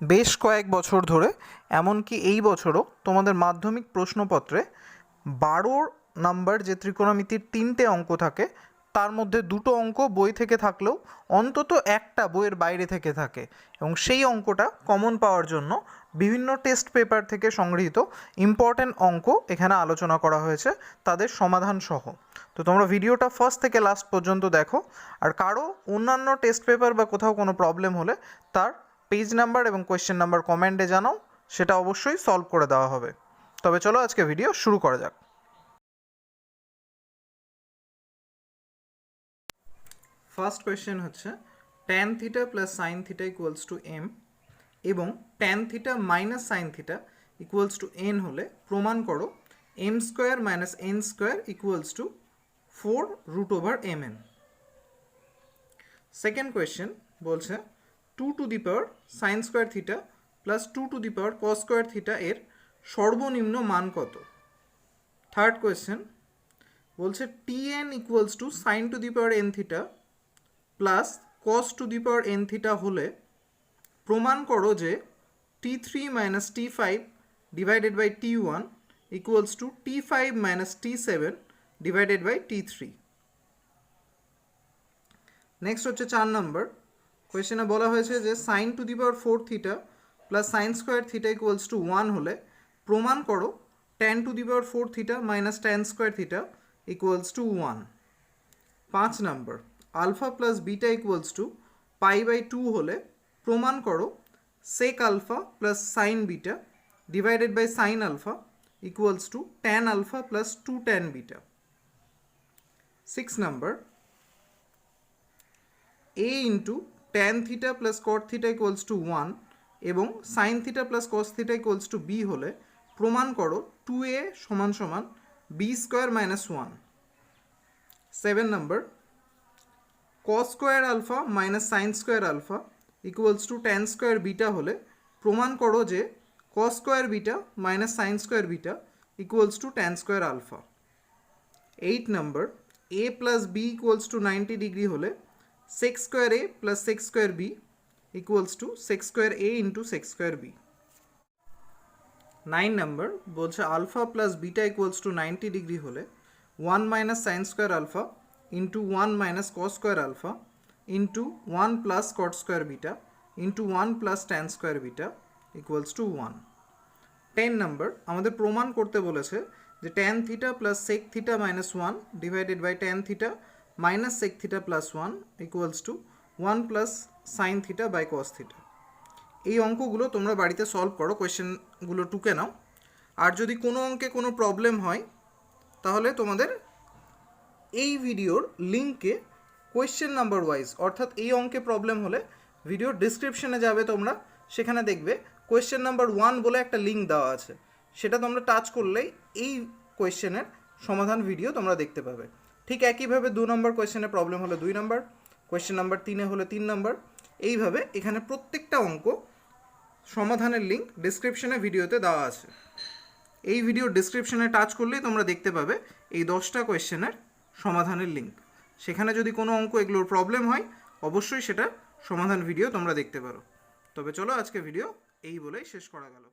বেশ কয়েক বছর ধরে, এমনকি এই বছরও তোমাদের মাধ্যমিক প্রশ্নপত্রে বারো নাম্বার যে ত্রিকোণমিতির তিনটে অঙ্ক থাকে, তার মধ্যে দুটো অঙ্ক বই থেকে থাকলেও অন্তত একটা বইয়ের বাইরে থেকে থাকে। এবং সেই অঙ্কটা কমন পাওয়ার জন্য বিভিন্ন টেস্ট পেপার থেকে সংগৃহীত ইম্পর্ট্যান্ট অঙ্ক এখানে আলোচনা করা হয়েছে, তাদের সমাধান সহ। তো তোমরা ভিডিওটা ফার্স্ট থেকে লাস্ট পর্যন্ত দেখো, আর কারও অন্যান্য টেস্ট পেপার বা কোথাও কোনো প্রবলেম হলে তার পেজ নাম্বার এবং কোয়েশ্চেন নাম্বার কমেন্টে জানাও, সেটা অবশ্যই সলভ করে দেওয়া হবে। তবে চলো আজকে ভিডিও শুরু করা যাক। ফার্স্ট কোয়েশ্চেন হচ্ছে tan theta plus sine theta equals to M এবং tan theta minus sine theta equals to N হলে প্রমাণ করো M square minus N square equals to four root over M N second question বলছে two to the power sine square theta plus two to the power cos square theta এর সর্বনিম্ন মান কত? Third question বলছে T N equals to sine to the power N theta plus cos to the power N theta হলে প্রমাণ করো যে T three minus T five divided by T one equals to T five minus T seven divided by T three next হচ্ছে চার নম্বর কোয়েশ্চেনে বলা হয়েছে যে sine to the power four theta plus sine square theta equals to one হলে প্রমাণ করো tan to the power four theta minus tan square theta equals to one পাঁচ নম্বর alpha plus beta equals to pi by two হলে প্রমাণ করো sec alpha plus sine beta divided by sine alpha equals to tan alpha plus two tan beta six number A into tan theta plus cot theta equals to one এবং sine theta plus cos theta equals to B হলে প্রমাণ করো two A সমান সমান B square minus one seven number cos square alpha minus sine square alpha equals to tan square beta হলে প্রমাণ করো যে cos square beta minus sine square beta equals to tan square alpha eight number A plus B equals to ninety degree হলে sec square A plus sec square B equals to sec square A into sec square B nine number বলছে alpha plus beta equals to ninety degree হলে one minus sine square alpha into one minus cos square alpha into one plus cot square beta into one plus tan square beta equals to one ten number আমাদের প্রমাণ করতে বলেছে যে tan theta plus sec theta minus one divided by tan theta minus sec theta plus one equals to one plus sine theta by cos theta এই অঙ্কগুলো তোমরা বাড়িতে solve করো কোয়েশ্চেনগুলো টুকে নাও। আর যদি কোনো অঙ্কে কোনো প্রবলেম হয়, তাহলে তোমাদের এই ভিডিওর লিঙ্কে কোয়েশ্চেন নাম্বার ওয়াইজ অর্থাৎ এই অঙ্কে প্রবলেম হলে ভিডিওর ডিসক্রিপশনে যাবে তোমরা, সেখানে দেখবে কোয়েশ্চেন নাম্বার ওয়ান বলে একটা লিঙ্ক দেওয়া আছে। সেটা তোমরা টাচ করলেই এই কোয়েশ্চেনের সমাধান ভিডিও তোমরা দেখতে পাবে। ঠিক একইভাবে দু নম্বর কোয়েশ্চেনে প্রবলেম হলে দুই নম্বর কোয়েশ্চেন নাম্বার তিনে হলে তিন নম্বর। এইভাবে এখানে প্রত্যেকটা অঙ্ক সমাধানের লিঙ্ক ডিসক্রিপশনে ভিডিওতে দেওয়া আছে। এই ভিডিও ডিসক্রিপশনে টাচ করলেই তোমরা দেখতে পাবে এই দশটা কোয়েশ্চেনের সমাধানের লিঙ্ক সেখানে যদি কোনো অঙ্ক এগুলোর প্রবলেম হয়, অবশ্যই সেটা সমাধান ভিডিও তোমরা দেখতে পারো। তবে চলো আজকে ভিডিও এই বলেই শেষ করা গেল।